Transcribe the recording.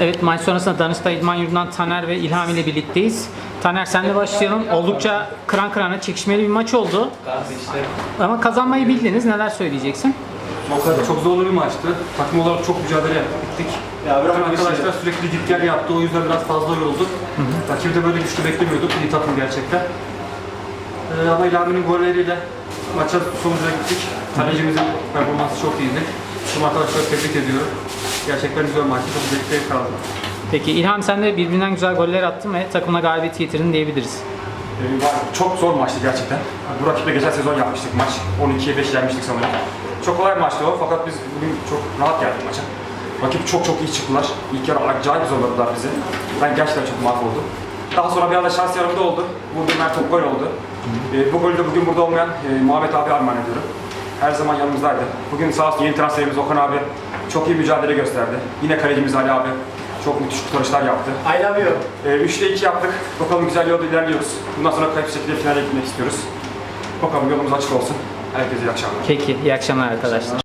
Evet maç sonrasında Danıştay İdman Yurdu'ndan Taner ve İlham ile birlikteyiz. Taner senle başlayalım. Oldukça kıran kırana çekişmeli bir maç oldu. Ama kazanmayı bildiniz. Neler söyleyeceksin? Kadar çok zorlu bir maçtı. Takım olarak çok mücadele bittik. Ya bırak Bütün şey. arkadaşlar sürekli git gel yaptı. O yüzden biraz fazla yorulduk. Rakibi de böyle güçlü beklemiyorduk. İyi takım gerçekten. Ee, ama İlhami'nin golleriyle maça sonuca gittik. Kalecimizin performansı çok iyiydi. Tüm arkadaşları tebrik ediyorum. Gerçekten güzel maçtı. Çok zevkli kaldı. Peki İlham sen de birbirinden güzel goller attın ve takımına galibiyet getirdin diyebiliriz. Ee, var- Çok zor maçtı gerçekten. Bu rakiple geçen sezon yapmıştık maç. 12'ye 5 yenmiştik sanırım. Çok kolay bir maçtı o fakat biz bugün çok rahat geldik maça. Rakip çok çok iyi çıktılar. İlk yarı acayip zorladılar bizi. Ben gerçekten çok mahvoldum. Daha sonra bir anda şans yanımda oldu. Vurduğum her top gol oldu. Ee, bu golü de bugün burada olmayan e, Muhammed abi armağan ediyorum. Her zaman yanımızdaydı. Bugün sağ olsun yeni transferimiz Okan abi çok iyi mücadele gösterdi. Yine kalecimiz Ali abi çok müthiş kurtarışlar yaptı. I love you. Ee, 3'te 2 yaptık. Bakalım güzel yolda ilerliyoruz. Bundan sonra kayıp şekilde finale gitmek istiyoruz. Bakalım yolumuz açık olsun. Herkese iyi akşamlar. Peki iyi akşamlar arkadaşlar.